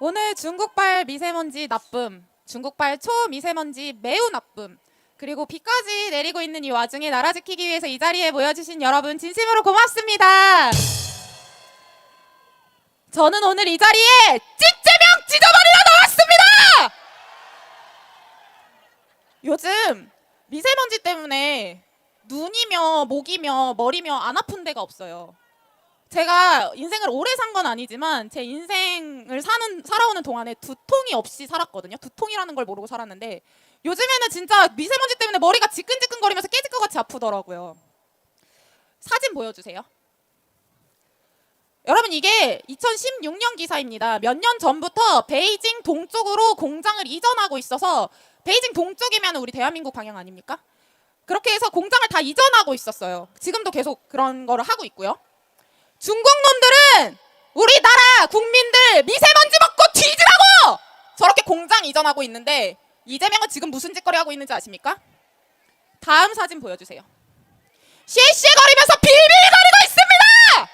오늘 중국발 미세먼지 나쁨, 중국발 초미세먼지 매우 나쁨, 그리고 비까지 내리고 있는 이 와중에 나라 지키기 위해서 이 자리에 모여주신 여러분 진심으로 고맙습니다. 저는 오늘 이 자리에 찐재명 찢어버리러 나왔습니다. 요즘 미세먼지 때문에 눈이며 목이며 머리며 안 아픈 데가 없어요. 제가 인생을 오래 산 건 아니지만 제 인생을 사는 살아오는 동안에 두통이 없이 살았거든요. 두통이라는 걸 모르고 살았는데 요즘에는 진짜 미세먼지 때문에 머리가 지끈지끈거리면서 깨질 것 같이 아프더라고요. 사진 보여주세요. 여러분 이게 2016년 기사입니다. 몇 년 전부터 베이징 동쪽으로 공장을 이전하고 있어서 베이징 동쪽이면 우리 대한민국 방향 아닙니까? 그렇게 해서 공장을 다 이전하고 있었어요. 지금도 계속 그런 거를 하고 있고요. 중국 놈들은 우리나라 국민들 미세먼지 먹고 뒤지라고 저렇게 공장 이전하고 있는데 이재명은 지금 무슨 짓거리 하고 있는지 아십니까? 다음 사진 보여주세요. 쉐쉐거리면서 빌빌거리고 있습니다.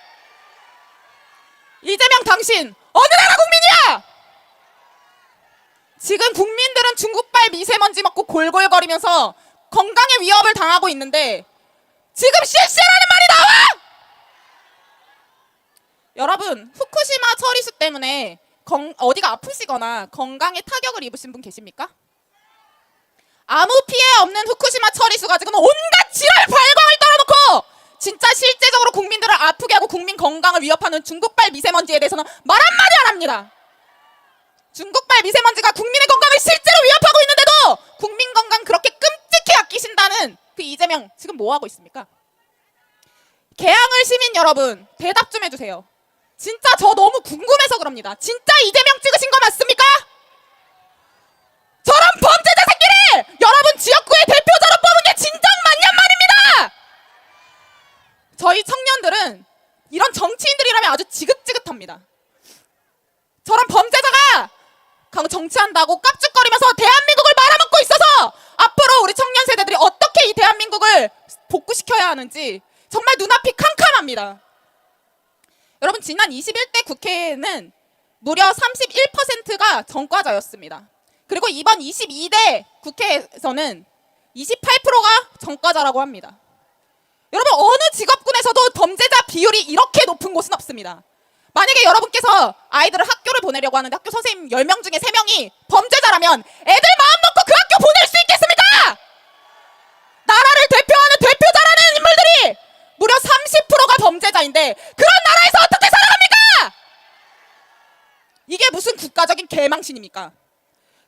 이재명 당신 어느 나라 국민이야? 지금 국민들은 중국발 미세먼지 먹고 골골거리면서 건강에 위협을 당하고 있는데 지금 실시라는 말이 나와? 여러분 후쿠시마 처리수 때문에 건- 어디가 아프시거나 건강에 타격을 입으신 분 계십니까? 아무 피해 없는 후쿠시마 처리수 가지고는 온갖 지랄 발광을 떨어놓고 진짜 실제적으로 국민들을 아프게 하고 국민 건강을 위협하는 중국발 미세먼지에 대해서는 말 한마디 안 합니다. 중국발 미세먼지가 국민의 건강을 실제로 위협하고 있는데도 국민 건강 그렇게 끔찍히 아끼신다는 그 이재명 지금 뭐 하고 있습니까? 개항을 시민 여러분 대답 좀 해주세요. 진짜 저 너무 궁금해서 그럽니다. 진짜 이재명 찍으신 거 맞습니까? 저런 범죄자 새끼를 여러분 지역구의 대표자로 뽑은 게 진정 맞냔 말입니다. 저희 청년들은 이런 정치인들이라면 아주 지긋지긋합니다. 저런 범죄자가 강- 정치한다고 깝죽거리면서 대한민국을 말아먹고 있어서 앞으로 우리 청년 세대들이 어떻게 이 대한민국을 복구시켜야 하는지 정말 눈앞이 캄캄합니다. 여러분 지난 21대 국회에는 무려 31%가 전과자였습니다. 그리고 이번 22대 국회에서는 28%가 전과자라고 합니다. 여러분 어느 직업군에서도 범죄자 비율이 이렇게 높은 곳은 없습니다. 만약에 여러분께서 아이들을 학교를 보내려고 하는데 학교 선생님 10명 중에 3명이 범죄자라면 애들 마음 놓고 그 학교 보낼 수 있겠습니까? 나라를 대표하는 대표자라는 인물들이 무려 30%가 범죄자인데 그런 나라에서 어떻게 살아갑니까? 이게 무슨 국가적인 개망신입니까?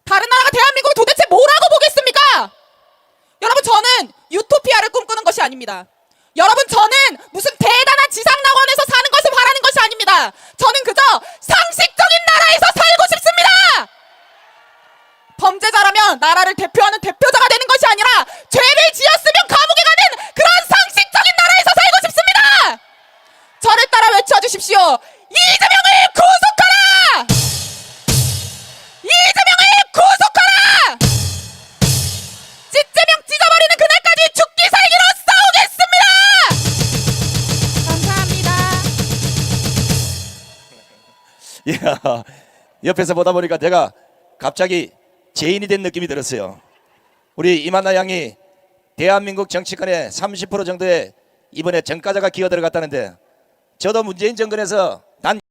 다른 나라가 대한민국을 도대체 뭐라고 보겠습니까? 여러분 저는 유토피아를 꿈꾸는 것이 아닙니다. 여러분 저는 무슨 대단한 지상 낙원에서 사는 것을 바라는 것이 아닙니다. 저는 그저 상식적인 나라에서 살고 싶습니다. 범죄자라면 나라를 대표하는 대표자가 되는 것이 아니라 감사합니다. 예, 옆에서 보다 보니까 내가 갑자기 죄인이 된 느낌이 들었어요. 우리 이만나 양이 대한민국 정치권의 30% 정도의 이번에 정가자가 기어 들어갔다는데 저도 문재인 정권에서 단